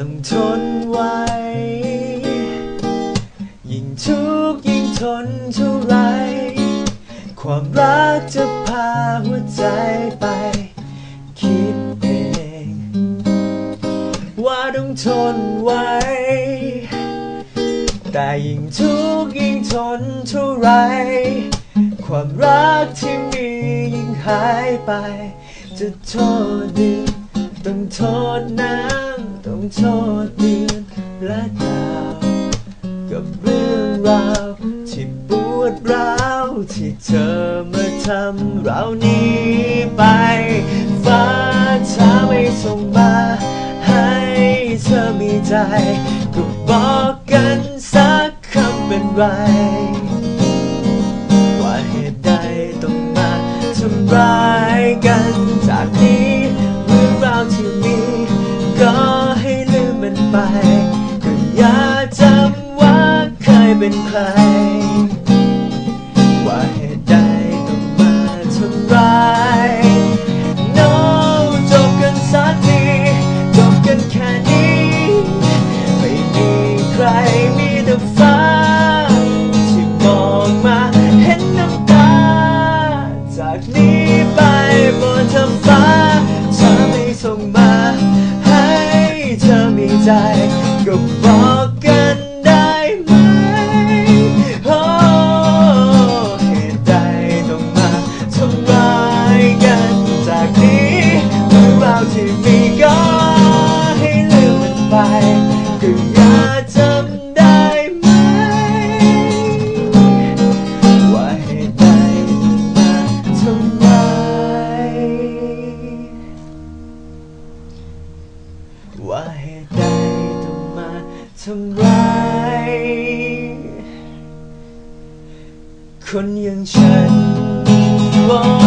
ต้องทนไว้ ยิ่งทุกข์ยิ่งทนเท่าไร ความรักจะพาหัวใจไป คิดเอง ว่าต้องทนไว้ แต่ยิ่งทุกข์ยิ่งทนเท่าไร ความรักที่มียิ่งหายไป จะโทษดือนต้องโทษน้ำต้อง โทษเดือนและดาวกับเรื่องราวที่ปวดร้าวที่เธอมาทำเรานี้ไป ฟ้าถ้าไม่ส่งมา ให้เธอมีใจ ก็บอกกันสักคำเป็นไร ว่าเหตุใดต้องมาทำร้าย ไปก็อย่าจำว่าเคยเป็นใคร ว่าเหตุใดต้องมาทำร้าย No จบกันสักทีจบกันแค่นี้ ไม่มีใครมีแต่ฟ้า ที่มองมาเห็นน้ำตา จากนี้ไปบนท้องฟ้าเธอไม่ส่งมา ใจก็บอกกันได้ไหมโอ้เหตุใดต้องมาทำร้ายกันจากนี้เรื่องราวที่มีก็ให้ลืมมันไป ทำร้าย คนอย่างฉัน